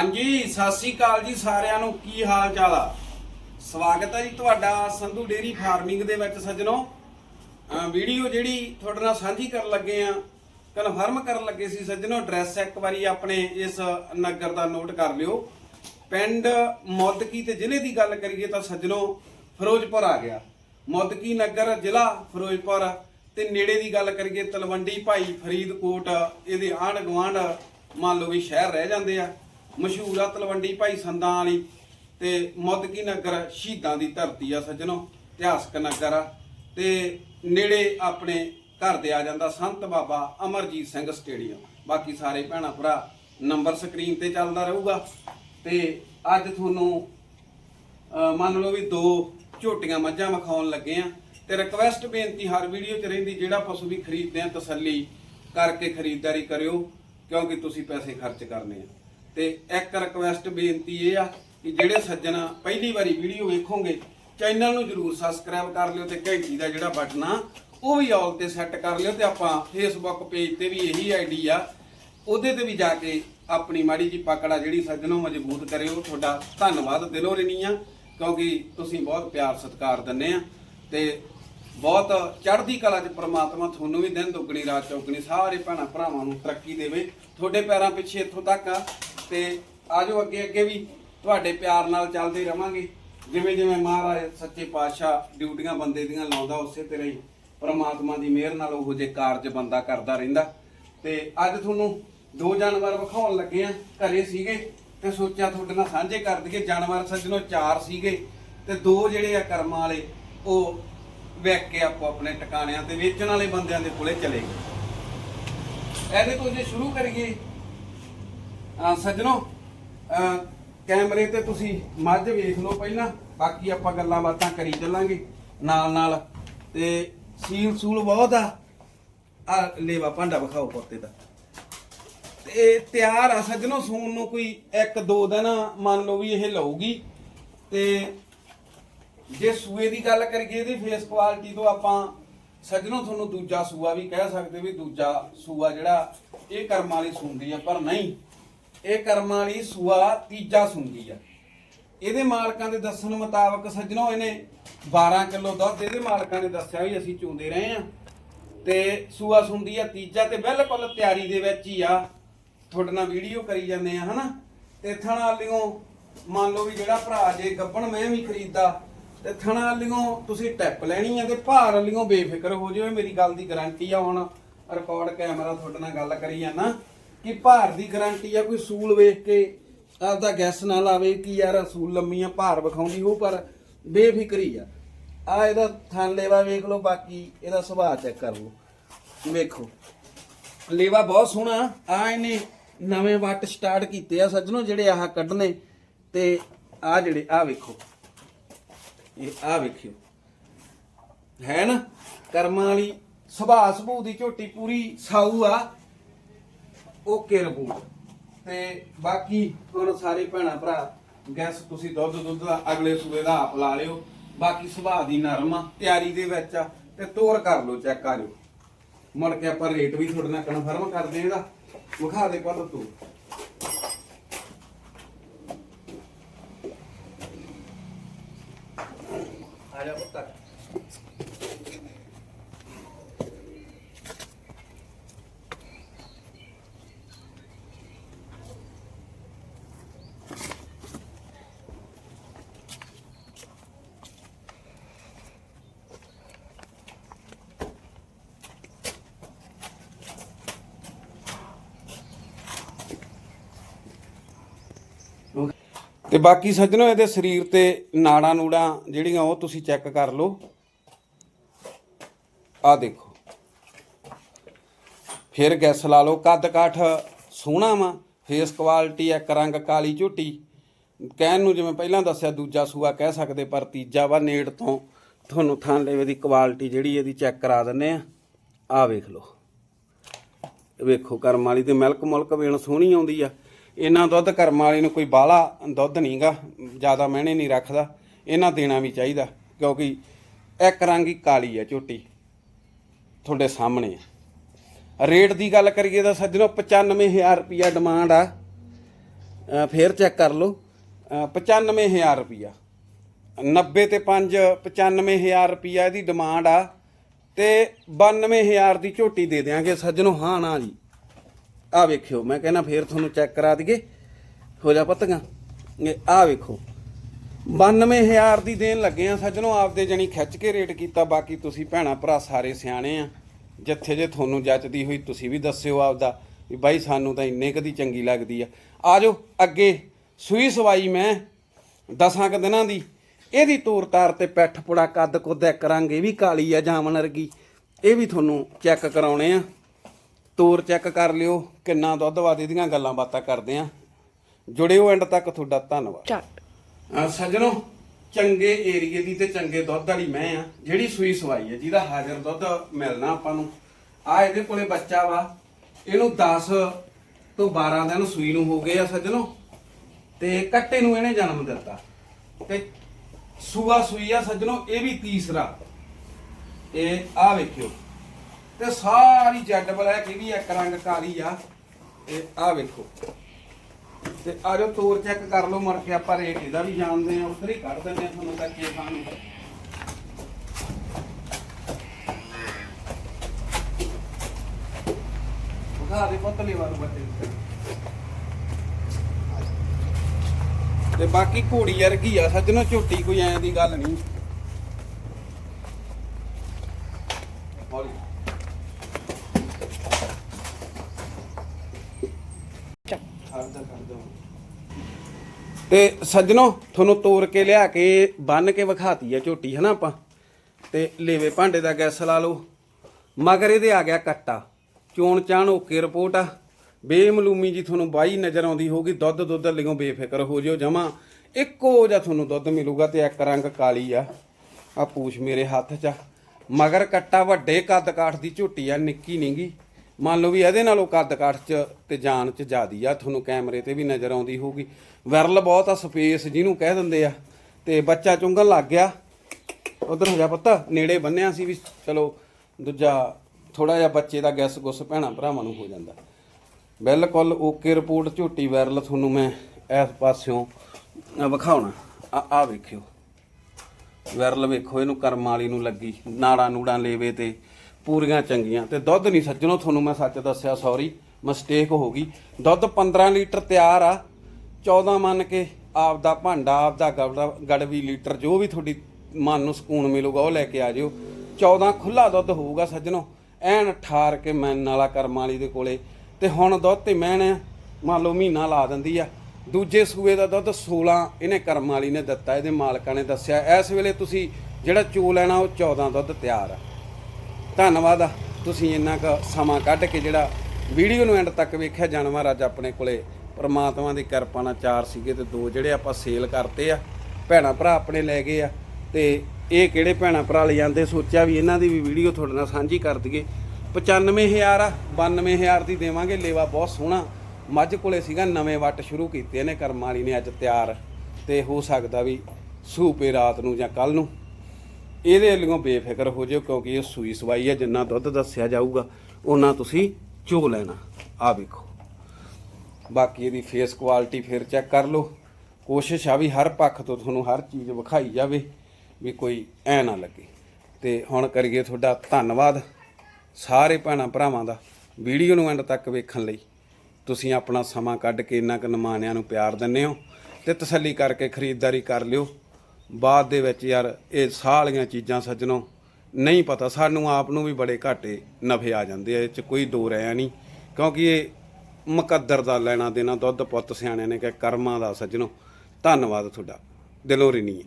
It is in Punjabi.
ਹਾਂਜੀ, ਸਤਿ ਸ੍ਰੀ ਅਕਾਲ ਜੀ ਸਾਰਿਆਂ ਨੂੰ। ਕੀ ਹਾਲ ਚਾਲ ਆ? ਸਵਾਗਤ ਹੈ ਜੀ ਤੁਹਾਡਾ ਸੰਧੂ ਡੇਰੀ ਫਾਰਮਿੰਗ ਦੇ ਵਿੱਚ ਸੱਜਣੋ। ਵੀਡੀਓ ਜਿਹੜੀ ਤੁਹਾਡੇ ਨਾਲ ਸਾਂਝੀ ਕਰਨ ਲੱਗੇ ਆ, ਕਨਫਰਮ ਕਰਨ ਲੱਗੇ ਸੀ ਸੱਜਣੋ, ਐਡਰੈਸ ਇੱਕ ਵਾਰੀ ਆਪਣੇ ਇਸ ਨਗਰ ਦਾ ਨੋਟ ਕਰ ਲਿਓ। ਪਿੰਡ ਮੁੱਦਕੀ ਤੇ ਜ਼ਿਲ੍ਹੇ ਦੀ ਗੱਲ ਕਰੀਏ ਤਾਂ ਸੱਜਣੋ, ਫਿਰੋਜ਼ਪੁਰ ਆ ਗਿਆ। ਮੁੱਦਕੀ ਨਗਰ, ਜ਼ਿਲ੍ਹਾ ਫਿਰੋਜ਼ਪੁਰ ਤੇ ਨੇੜੇ ਦੀ ਗੱਲ ਕਰੀਏ ਤਲਵੰਡੀ ਭਾਈ ਫਰੀਦਕੋਟ, ਇਹਦੇ ਆਂਢ ਗੁਆਂਢ ਮੰਨ ਲਓ ਵੀ ਸ਼ਹਿਰ ਰਹਿ ਜਾਂਦੇ ਆ। ਮਸ਼ਹੂਰ ਆ ਤਲਵੰਡੀ ਭਾਈ ਸੰਦਾਂ ਵਾਲੀ ਤੇ ਮੁੱਦਕੀ ਨਗਰ ਸ਼ਹੀਦਾਂ ਦੀ ਧਰਤੀ ਆ ਸੱਜਣੋ, ਇਤਿਹਾਸਕ ਨਗਰ ਆ ਤੇ ਨੇੜੇ ਆਪਣੇ ਘਰ ਦੇ ਆ ਜਾਂਦਾ ਸੰਤ ਬਾਬਾ ਅਮਰਜੀਤ ਸਿੰਘ ਸਟੇਡੀਅਮ। ਬਾਕੀ ਸਾਰੇ ਭੈਣਾ ਭਰਾ ਨੰਬਰ ਸਕਰੀਨ ਤੇ ਚੱਲਦਾ ਰਹੂਗਾ ਤੇ ਅੱਜ ਤੁਹਾਨੂੰ ਮੰਨ ਲਓ ਵੀ ਦੋ ਝੋਟੀਆਂ ਮੱਝਾਂ ਵਿਖਾਉਣ ਲੱਗੇ ਆ ਤੇ ਰਿਕਵੈਸਟ ਬੇਨਤੀ ਹਰ ਵੀਡੀਓ 'ਚ ਰਹਿੰਦੀ, ਜਿਹੜਾ ਪਸ਼ੂ ਵੀ ਖਰੀਦਦੇ ਆ ਤਸੱਲੀ ਕਰਕੇ ਖਰੀਦਦਾਰੀ ਕਰਿਓ, ਕਿਉਂਕਿ ਤੁਸੀਂ ਪੈਸੇ ਖਰਚ ਕਰਨੇ ਆ। ਤੇ ਇੱਕ ਰਿਕਵੈਸਟ ਬੇਨਤੀ ਇਹ ਆ ਕਿ ਜਿਹੜੇ ਸੱਜਣ ਪਹਿਲੀ ਵਾਰੀ ਵੀਡੀਓ ਵੇਖੋਗੇ ਚੈਨਲ ਨੂੰ ਜਰੂਰ ਸਬਸਕ੍ਰਾਈਬ ਕਰ ਲਿਓ ਤੇ ਘੰਟੀ ਦਾ ਜਿਹੜਾ ਬਟਨ ਆ, ਉਹ ਵੀ ਆਲ ਤੇ ਸੈੱਟ ਕਰ ਲਿਓ ਤੇ ਆਪਾਂ ਫੇਸਬੁੱਕ ਪੇਜ ਤੇ ਵੀ ਇਹੀ ਆਈਡੀ ਆ, ਉਹਦੇ ਤੇ ਵੀ ਜਾ ਕੇ ਆਪਣੀ ਮਾੜੀ ਜੀ ਪਕੜਾ ਜਿਹੜੀ ਸੱਜਣੋਂ ਮਜ਼ਬੂਤ ਕਰਿਓ। ਤੁਹਾਡਾ ਧੰਨਵਾਦ ਦਿਲੋਂ ਰਹਿਣੀ ਆ, ਕਿਉਂਕਿ ਤੁਸੀਂ ਬਹੁਤ ਪਿਆਰ ਸਤਿਕਾਰ ਦਿੰਦੇ ਆ ਤੇ ਬਹੁਤ ਚੜ੍ਹਦੀ ਕਲਾ ਚ ਪ੍ਰਮਾਤਮਾ ਤੁਹਾਨੂੰ ਵੀ ਦਿਨ ਦੁੱਗਣੀ, ਰਾਤ ਚੌਗਣੀ, ਸਾਰੇ ਭੈਣਾਂ ਭਰਾਵਾਂ ਨੂੰ ਤਰੱਕੀ ਦੇਵੇ। ਤੁਹਾਡੇ ਪੈਰਾਂ ਪਿੱਛੇ ਇੱਥੋਂ ਤੱਕ ਆ ਤੇ ਆਜੋ ਅੱਗੇ ਅੱਗੇ ਵੀ ਤੁਹਾਡੇ ਪਿਆਰ ਨਾਲ ਚੱਲਦੇ ਰਵਾਂਗੇ। ਜਿਵੇਂ ਜਿਵੇਂ ਮਹਾਰਾਜ ਸੱਚੇ ਪਾਤਸ਼ਾਹ ਡਿਊਟੀਆਂ ਬੰਦੇ ਦੀਆਂ ਲਾਉਂਦਾ, ਉਸੇ ਤਰ੍ਹਾਂ ਹੀ ਪ੍ਰਮਾਤਮਾ ਦੀ ਮਿਹਰ ਨਾਲ ਉਹ ਜਿਹੇ ਕਾਰਜ ਬੰਦਾ ਕਰਦਾ ਰਹਿੰਦਾ। ਤੇ ਅੱਜ ਤੁਹਾਨੂੰ ਦੋ ਜਾਨਵਰ ਵਿਖਾਉਣ ਲੱਗੇ ਆ, ਘਰੇ ਸੀਗੇ ਤੇ ਸੋਚਿਆ ਤੁਹਾਡੇ ਨਾਲ ਸਾਂਝੇ ਕਰ ਦਈਏ। ਜਾਨਵਰ ਸੱਜਣੋ ਚਾਰ ਸੀਗੇ ਤੇ ਦੋ ਜਿਹੜੇ ਆ ਕਰਮਾਂ ਵਾਲੇ, ਉਹ ਵੇਖ ਕੇ ਆਪੋ ਆਪਣੇ ਟਿਕਾਣਿਆਂ ਤੇ ਵੇਚਣ ਵਾਲੇ ਬੰਦਿਆਂ ਦੇ ਕੋਲੇ ਚਲੇ ਗਏ। ਇਹਦੇ ਤੋਂ ਜੇ ਸ਼ੁਰੂ ਕਰੀਏ ਸੱਜਣੋ ਕੈਮਰੇ ਤੇ ਤੁਸੀਂ ਮੱਝ ਵੇਖ ਲਓ ਪਹਿਲਾਂ, ਬਾਕੀ ਆਪਾਂ ਗੱਲਾਂ ਬਾਤਾਂ ਕਰੀ ਚੱਲਾਂਗੇ ਨਾਲ ਨਾਲ। ਤੇ ਸੀਲ ਸੂਲ ਬਹੁਤ ਆ। ਆ, ਲੇਵਾ ਭਾਂਡਾ ਵਿਖਾਓ ਪੋਤੇ ਦਾ। ਤੇ ਤਿਆਰ ਆ ਸੱਜਣੋ, ਸੂਣ ਨੂੰ ਕੋਈ ਇੱਕ ਦੋ ਦਿਨ ਮੰਨ ਲਓ ਵੀ ਇਹ ਲਊਗੀ। ਤੇ ਜੇ ਸੂਏ ਦੀ ਗੱਲ ਕਰੀਏ ਇਹਦੀ ਫੇਸ ਕੁਆਲਿਟੀ ਤੋਂ ਆਪਾਂ ਸੱਜਣੋ, ਤੁਹਾਨੂੰ ਦੂਜਾ ਸੂਆ ਵੀ ਕਹਿ ਸਕਦੇ ਵੀ ਦੂਜਾ ਸੂਆ ਜਿਹੜਾ ਇਹ ਕਰਮਾਂ ਵਾਲੀ ਸੁੰਦੀ ਆ, ਪਰ ਨਹੀਂ। ਇਹ ਕਰਮਾਂ ਵਾਲੀ ਸੂਆ ਤੀਜਾ ਸੁੰਦੀ ਆ। ਇਹਦੇ ਮਾਲਕਾਂ ਦੇ ਦੱਸਣ ਮੁਤਾਬਕ ਸੱਜਣੋ, ਇਹਨੇ 12 ਕਿਲੋ ਦੁੱਧ ਇਹਦੇ ਮਾਲਕਾਂ ਨੇ ਦੱਸਿਆ ਵੀ ਅਸੀਂ ਚੁੰਦੇ ਰਹੇ ਆ ਤੇ ਸੂਆ ਸੁੰਦੀ ਆ ਤੀਜਾ ਤੇ ਬਿਲਕੁਲ ਤਿਆਰੀ ਦੇ ਵਿੱਚ ਹੀ ਆ। ਤੁਹਾਡੇ ਨਾਲ ਵੀਡੀਓ ਕਰੀ ਜਾਂਦੇ ਆ ਹਨਾ? ਤੇ ਥਣਾ ਲਿਓ ਮੰਨ ਲਓ ਵੀ ਜਿਹੜਾ ਭਰਾ ਜੇ ਗੱਬਣ ਮੈਂ ਵੀ ਖਰੀਦਾ ਤੇ ਥਣਾ ਲਿਓ ਤੁਸੀਂ ਟੈਪ ਲੈਣੀ ਆ ਤੇ ਭਾਰ ਲਿਓ ਬੇਫਿਕਰ ਹੋ ਜਿਓ ਮੇਰੀ ਗੱਲ ਦੀ ਗਾਰੰਟੀ ਆ। ਹੁਣ ਰਿਕਾਰਡ ਕੈਮਰਾ ਤੁਹਾਡੇ ਨਾਲ ਗੱਲ ਕਰੀ ਜਾਂਦਾ ਕਿ ਭਾਰ ਦੀ ਗਾਰੰਟੀ ਆ, ਕੋਈ ਸੂਲ ਵੇਖ ਕੇ ਆਪਦਾ ਗੈਸ ਨਾ ਲਾਵੇ ਕਿ ਯਾਰ ਸੂਲ ਲੰਮੀ ਆ ਭਾਰ ਵਿਖਾਉਂਦੀ ਉਹ, ਪਰ ਬੇਫਿਕਰੀ ਆ। ਆ ਇਹਦਾ ਥਣ ਲੇਵਾ ਵੇਖ ਲਓ, ਬਾਕੀ ਇਹਦਾ ਸੁਭਾਅ ਚੈੱਕ ਕਰ ਲਓ। ਵੇਖੋ। ਲੇਵਾ ਬਹੁਤ ਸੋਹਣਾ, ਆ ਇਹਨੇ ਨਵੇਂ ਵੱਟ ਸਟਾਰਟ ਕੀਤੇ ਆ ਸੱਜਣੋ, ਜਿਹੜੇ ਆਹ ਕੱਢਨੇ ਤੇ ਆ ਜਿਹੜੇ, ਆ ਵੇਖੋ। ਇਹ ਆ ਵੇਖਿਓ। ਹੈ ਨਾ? ਕਰਮਾਂ ਵਾਲੀ ਸੁਭਾਅ ਸੁਭੂ ਦੀ ਝੋਟੀ ਪੂਰੀ ਸਾਊ ਆ। Okay report. ਤੇ ਬਾਕੀ ਹੁਣ ਸਾਰੇ ਭੈਣਾ ਭਰਾ ਗੈਸ ਤੁਸੀਂ ਦੁੱਧ ਦੁੱਧ ਦਾ ਅਗਲੇ ਸੂਏ ਦਾ ਆਪ ਲਾ ਲਿਓ। ਬਾਕੀ ਸੁਭਾਅ ਦੀ ਨਰਮ ਆ, ਤਿਆਰੀ ਦੇ ਵਿੱਚ ਆ, ਤੇ ਤੋਰ ਕਰ ਲਓ ਚੈੱਕ ਆ ਜਾਓ। ਮੁੜ ਕੇ ਆਪਾਂ ਰੇਟ ਵੀ ਤੁਹਾਡੇ ਨਾਲ ਕਨਫਰਮ ਕਰਦੇ ਇਹਦਾ। ਵਿਖਾ ਦੇ ਪਾ ਤੂੰ ਆ ਜਾ ਪੁੱਤ। ਤੇ ਬਾਕੀ ਸੱਜਣੋ, ਇਹਦੇ ਸਰੀਰ ਤੇ ਨਾੜਾਂ ਨੂੜਾਂ ਜਿਹੜੀਆਂ ਉਹ ਤੁਸੀਂ ਚੈੱਕ ਕਰ ਲਓ। ਆ ਦੇਖੋ। ਫਿਰ ਗੈਸ ਲਾ ਲਓ। ਕੱਦ ਕਾਠ ਸੋਹਣਾ ਵਾ। ਫੇਸ ਕੁਆਲਿਟੀ ਇੱਕ ਰੰਗ ਕਾਲੀ ਝੋਟੀ। ਕਹਿਣ ਨੂੰ ਜਿਵੇਂ ਪਹਿਲਾਂ ਦੱਸਿਆ, ਦੂਜਾ ਸੂਆ ਕਹਿ ਸਕਦੇ, ਪਰ ਤੀਜਾ ਵਾ ਨੇੜ ਤੋਂ। ਤੁਹਾਨੂੰ ਥਾਂ ਲੈਵੇ ਦੀ ਕੁਆਲਿਟੀ ਜਿਹੜੀ ਇਹਦੀ ਚੈੱਕ ਕਰਾ ਦਿੰਨੇ ਆ। ਆ ਵੇਖ ਲਓ। ਵੇਖੋ, ਕਰਮ ਵਾਲੀ ਤੇ ਮਿਲਕ ਮੁਲਕ ਵੇਣ ਸੋਹਣੀ ਆਉਂਦੀ ਆ। ਇਹਨਾਂ ਦੁੱਧ ਕਰਮ ਵਾਲੇ ਨੂੰ ਕੋਈ ਬਾਲਾ ਦੁੱਧ ਨਹੀਂਗਾ ਜ਼ਿਆਦਾ ਮਹਿਣੇ ਨਹੀਂ ਰੱਖਦਾ ਇਹਨਾਂ ਦੇਣਾ ਵੀ ਚਾਹੀਦਾ ਕਿਉਂਕਿ ਇੱਕ ਰੰਗ ਹੀ ਕਾਲੀ ਆ ਝੋਟੀ ਤੁਹਾਡੇ ਸਾਹਮਣੇ ਆ। ਰੇਟ ਦੀ ਗੱਲ ਕਰੀਏ ਤਾਂ ਸੱਜਣੋ 95000 ਰੁਪਿਆ ਡਿਮਾਂਡ ਆ। ਅ, ਫੇਰ ਚੈੱਕ ਕਰ ਲਓ ਅ, 95000 ਰੁਪਿਆ 90 ਤੇ 5 95000 ਰੁਪਿਆ ਇਹਦੀ ਡਿਮਾਂਡ ਆ ਤੇ 92000 ਦੀ ਝੋਟੀ ਦੇ ਦਿਆਂਗੇ। ਸੱਜਣੋ ਹਾਂ ਨਾ ਜੀ। ਆ ਵੇਖਿਓ, ਮੈਂ ਕਹਿੰਦਾ ਫੇਰ ਤੁਹਾਨੂੰ ਚੈੱਕ ਕਰਾ ਦਈਏ। ਹੋ ਜਾ ਪਤਗਾ ਇਹ ਆ ਵੇਖੋ 92000 ਦੀ ਦੇਣ ਲੱਗੇ ਆ ਸੱਜਣੋ, ਆਪਦੇ ਜਣੀ ਖਿੱਚ ਕੇ ਰੇਟ ਕੀਤਾ, ਬਾਕੀ ਤੁਸੀਂ ਭੈਣਾ ਭਰਾ ਸਾਰੇ ਸਿਆਣੇ ਆ। ਜਿੱਥੇ ਜੇ ਤੁਹਾਨੂੰ ਜੱਚਦੀ ਹੋਈ ਤੁਸੀਂ ਵੀ ਦੱਸਿਓ ਆਪਦਾ, ਵੀ ਬਾਈ ਸਾਨੂੰ ਤਾਂ ਇੰਨੇ ਕਦੀ ਚੰਗੀ ਲੱਗਦੀ ਆ। ਆਜੋ, ਅੱਗੇ ਸੂਈ ਸਵਾਈ ਮੈਂ ਦਸਾਂ ਕ ਦਿਨਾਂ ਦੀ। ਇਹਦੀ ਤੂਰ ਤਾਰ ਤੇ ਪੈਠ ਪੁੜਾ ਕੱਦ ਕੁੱਦ ਕਰਾਂਗੇ ਇਹ ਵੀ ਕਾਲੀ ਆ ਜਾਮਨ ਵਰਗੀ। ਇਹ ਵੀ ਤੁਹਾਨੂੰ ਚੈੱਕ ਕਰਾਉਣੇ ਆ। ਤੂਰ ਚੈੱਕ ਕਰ ਲਿਓ ਕਿੰਨਾ ਦੁੱਧ ਵਾਦੀ ਦੀਆਂ ਗੱਲਾਂ ਬਾਤਾਂ ਕਰਦੇ ਆ। ਜੁੜਿਓ ਐਂਡ ਤੱਕ ਤੁਹਾਡਾ ਧੰਨਵਾਦ। ਆ ਸੱਜਣੋ ਚੰਗੇ ਏਰੀਏ ਦੀ ਤੇ ਚੰਗੇ ਦੁੱਧ ਵਾਲੀ ਮੈਂ ਆ ਜਿਹੜੀ ਸੂਈ ਸਵਾਈ ਹੈ ਜਿਹਦਾ ਹਾਜ਼ਰ ਦੁੱਧ ਮਿਲਣਾ ਆਪਾਂ ਨੂੰ। ਆ ਇਹਦੇ ਕੋਲੇ ਬੱਚਾ ਵਾ ਇਹਨੂੰ 10 ਤੋਂ 12 ਦਿਨ ਸੂਈ ਨੂੰ ਹੋ ਗਏ ਆ ਸੱਜਣੋ ਤੇ ਕੱਟੇ ਨੂੰ ਇਹਨੇ ਜਨਮ ਦਿੱਤਾ। ਤੇ ਸੂਆ ਸੂਈ ਆ ਸੱਜਣੋ ਇਹ ਵੀ ਤੀਸਰਾ। ਇਹ ਆ ਵੇਖਿਓ। ਤੇ ਸਾਰੀ ਜੱਡ ਬਲੈਕ ਇਹ ਵੀ ਇੱਕ ਰੰਗ ਕਾਲੀ ਆ। ਤੇ ਆ ਵੇਖੋ। ਤੇ ਆ ਜਾਓ ਤੋਰ ਚੈੱਕ ਕਰ ਲਓ ਮਰ ਕੇ ਆਪਾਂ ਰੇਟ ਇਹਦਾ ਵੀ ਜਾਣਦੇ ਆ ਉਧਰ ਹੀ ਕੱਢ ਦਿੰਦੇ ਆ ਤੁਹਾਨੂੰ ਕੱਚੇ ਖਾਣ ਨੂੰ ਉਗਾ ਦੇ ਪਤਲੇ ਵਾਲ ਬੱਟੇ ਤੇ ਬਾਕੀ ਘੋੜੀ ਵਰਗੀ ਆ, ਸੱਜਣੋ ਝੋਟੀ ਕੋਈ ਐਂ ਦੀ ਗੱਲ ਨਹੀਂ ਹੌਲੀ ਕਰਦਾ ਕਰਦਾ ਤੇ ਸੱਜਣੋ, ਤੁਹਾਨੂੰ ਤੋੜ ਕੇ ਲਿਆ ਕੇ, ਬੰਨ ਕੇ ਵਿਖਾਤੀ ਆ ਝੋਟੀ, ਹਨਾ ਆਪਾਂ? ਤੇ ਲੇਵੇ ਭਾਂਡੇ ਦਾ ਗੈਸ ਲਾ ਲਓ। ਮਗਰ ਇਹਦੇ ਆ ਗਿਆ ਕੱਟਾ। ਚੋਣ ਚਾਣ ਓਕੇ ਰਿਪੋਰਟ ਆ। ਬੇਮਲੂਮੀ ਜੀ ਤੁਹਾਨੂੰ ਬਾਈ ਨਜ਼ਰ ਆਉਂਦੀ ਹੋਗੀ ਦੁੱਧ ਦੁੱਧ ਲਿਓ ਬੇਫਿਕਰ ਹੋ ਜਿਓ ਜਮਾ। ਇੱਕੋ ਜਿਹਾ ਤੁਹਾਨੂੰ ਦੁੱਧ ਮਿਲੂਗਾ ਤੇ ਇੱਕ ਰੰਗ ਕਾਲੀ ਆ। ਆ ਪੂਛ ਮੇਰੇ ਹੱਥ 'ਚ ਮਗਰ ਕੱਟਾ ਵੱਡੇ ਕੱਦ ਕਾਠ ਦੀ ਝੋਟੀ ਆ, ਨਿੱਕੀ ਨਹੀਂਗੀ ਮੰਨ ਲਓ ਵੀ ਇਹਦੇ ਨਾਲੋਂ ਕੱਦ ਕਾਠ 'ਚ ਤੇ ਜਾਨ 'ਚ ਜ਼ਿਆਦੀ ਆ, ਤੁਹਾਨੂੰ ਕੈਮਰੇ ਤੇ ਵੀ ਨਜ਼ਰ ਆਉਂਦੀ ਹੋਊਗੀ। ਵਿਰਲ ਬਹੁਤ ਆ, ਸਪੇਸ ਜਿਹਨੂੰ ਕਹਿ ਦਿੰਦੇ ਆ। ਤੇ ਬੱਚਾ ਚੁੰਗਣ ਲੱਗ ਗਿਆ। ਉਧਰ ਹੋ ਜਾ ਪੁੱਤ, ਨੇੜੇ ਬੰਨਿਆ ਸੀ ਵੀ ਚਲੋ ਦੂਜਾ ਥੋੜਾ ਜਿਹਾ ਬੱਚੇ ਦਾ ਗੈਸ ਗੁੱਸ ਭੈਣਾ ਭਰਾਵਾਂ ਨੂੰ ਹੋ ਜਾਂਦਾ। ਬਿਲਕੁਲ ਓਕੇ ਰਿਪੋਰਟ, ਝੋਟੀ ਵਾਇਰਲ ਤੁਹਾਨੂੰ ਮੈਂ ਇਸ ਪਾਸਿਓਂ ਵਿਖਾਉਣਾ। ਆ ਆ ਵੇਖਿਓ। ਵਿਰਲ ਵੇਖੋ, ਇਹਨੂੰ ਕਰਮ ਵਾਲੀ ਨੂੰ ਲੱਗੀ, ਨਾੜਾਂ ਨੂੜਾਂ ਲੇਵੇ ਤੇ। ਪੂਰੀਆਂ ਚੰਗੀਆਂ। ਤੇ ਦੁੱਧ ਨਹੀਂ ਸੱਜਣੋ, ਤੁਹਾਨੂੰ ਮੈਂ ਸੱਚ ਦੱਸਿਆ ਸੌਰੀ ਮਿਸਟੇਕ ਹੋ ਗਈ। ਦੁੱਧ 15 ਲੀਟਰ ਤਿਆਰ ਆ। 14 ਮੰਨ ਕੇ ਆਪ ਦਾ ਭਾਂਡਾ ਆਪ ਦਾ ਗੜਵੀ ਲੀਟਰ, ਜੋ ਵੀ ਤੁਹਾਡੀ ਮਨ ਨੂੰ ਸਕੂਨ ਮਿਲੂਗਾ, ਉਹ ਲੈ ਕੇ ਆ ਜਿਓ। 14 ਖੁੱਲਾ ਦੁੱਧ ਹੋਊਗਾ ਸੱਜਣੋ। ਐਨ ਠਾਰ ਕੇ ਮੈਨ ਵਾਲਾ ਕਰਮ ਵਾਲੀ ਦੇ ਕੋਲੇ। ਤੇ ਹੁਣ ਦੁੱਧ ਤੇ ਮੈਨ ਮੰਨ ਲਓ ਮਹੀਨਾ ਲਾ ਦਿੰਦੀ ਆ। ਦੂਜੇ ਸੂਏ ਦਾ ਦੁੱਧ 16 ਇਹਨੇ ਕਰਮ ਵਾਲੀ ਨੇ ਦਿੱਤਾ, ਇਹਦੇ ਮਾਲਕਾਂ ਨੇ ਦੱਸਿਆ। ਇਸ ਵੇਲੇ ਤੁਸੀਂ ਜਿਹੜਾ ਚੋ ਲੈਣਾ, ਉਹ 14 ਦੁੱਧ ਤਿਆਰ ਆ। ਧੰਨਵਾਦ ਆ। ਤੁਸੀਂ ਇੰਨਾ ਕੁ ਸਮਾਂ ਕੱਢ ਕੇ ਜਿਹੜਾ ਵੀਡੀਓ ਨੂੰ ਐਂਡ ਤੱਕ ਵੇਖਿਆ ਜਾਨਵਰ ਅੱਜ ਆਪਣੇ ਕੋਲੇ ਪਰਮਾਤਮਾ ਦੀ ਕਿਰਪਾ ਨਾਲ ਚਾਰ ਸੀਗੇ ਤੇ ਦੋ ਜਿਹੜੇ ਆਪਾਂ ਸੇਲ ਕਰਤੇ ਆ, ਭੈਣਾ ਭਰਾ ਆਪਣੇ ਲੈ ਗਏ ਆ ਤੇ ਇਹ ਕਿਹੜੇ ਭੈਣਾ ਭਰਾ ਲੈ ਜਾਂਦੇ ਸੋਚਿਆ ਵੀ ਇਹਨਾਂ ਦੀ ਵੀ ਵੀਡੀਓ ਤੁਹਾਡੇ ਨਾਲ ਸਾਂਝੀ ਕਰ ਦਈਏ। 95000 ਆ 92000 ਦੀ ਦੇਵਾਂਗੇ, ਲੇਵਾ ਬਹੁਤ ਸੋਹਣਾ। ਮੱਝ ਕੋਲੇ ਸੀਗਾ, ਨਵੇਂ ਵੱਟ ਸ਼ੁਰੂ ਕੀਤੇ ਨੇ, ਕਰਮ ਨੇ ਅੱਜ ਤਿਆਰ। ਤੇ ਹੋ ਸਕਦਾ ਵੀ ਸੂਪੇ ਰਾਤ ਨੂੰ ਜਾਂ ਕੱਲ ਨੂੰ ਇਹਦੇ ਲਿਓ ਬੇਫਿਕਰ ਹੋ ਜਿਓ ਕਿਉਂਕਿ ਇਹ ਸੂਈ ਸਵਾਈ ਹੈ ਜਿੰਨਾ ਦੁੱਧ ਦੱਸਿਆ ਜਾਊਗਾ ਉਹਨਾਂ ਤੁਸੀਂ ਚੋ ਲੈਣਾ। ਆ ਵੇਖੋ। ਬਾਕੀ ਇਹਦੀ ਫੇਸ ਕੁਆਲਿਟੀ ਫਿਰ ਚੈੱਕ ਕਰ ਲਓ। ਕੋਸ਼ਿਸ਼ ਆ ਵੀ ਹਰ ਪੱਖ ਤੋਂ ਤੁਹਾਨੂੰ ਹਰ ਚੀਜ਼ ਵਿਖਾਈ ਜਾਵੇ, ਵੀ ਕੋਈ ਐ ਨਾ ਲੱਗੇ। ਤੇ ਹੁਣ ਕਰੀਏ ਤੁਹਾਡਾ ਧੰਨਵਾਦ ਸਾਰੇ ਭੈਣਾਂ ਭਰਾਵਾਂ ਦਾ ਵੀਡੀਓ ਨੂੰ ਐਂਡ ਤੱਕ ਵੇਖਣ ਲਈ। ਤੁਸੀਂ ਆਪਣਾ ਸਮਾਂ ਕੱਢ ਕੇ ਇੰਨਾ ਕੁ ਨਮਾਨਿਆਂ ਨੂੰ ਪਿਆਰ ਦਿੰਦੇ ਹੋ ਤੇ ਤਸੱਲੀ ਕਰਕੇ ਖਰੀਦਦਾਰੀ ਕਰ ਲਿਓ। ਬਾਅਦ ਦੇ ਵਿੱਚ ਯਾਰ ਇਹ ਸਾਲੀਆਂ ਚੀਜ਼ਾਂ ਸੱਜਣੋ, ਨਹੀਂ ਪਤਾ, ਸਾਨੂੰ ਆਪ ਨੂੰ ਵੀ ਬੜੇ ਘਾਟੇ ਨਫੇ ਆ ਜਾਂਦੇ ਆ, ਇਹ ਚ ਕੋਈ ਦੋ ਰਿਆ ਨਹੀਂ। ਕਿਉਂਕਿ ਇਹ ਮੁਕੱਦਰ ਦਾ ਲੈਣਾ ਦੇਣਾ ਦੁੱਧ ਪੁੱਤ ਸਿਆਣਿਆਂ ਨੇ ਕਿ ਕਰਮਾਂ ਦਾ ਸੱਜਣੋ, ਧੰਨਵਾਦ ਤੁਹਾਡਾ, ਦਿਲੋਂ ਰਿਣੀ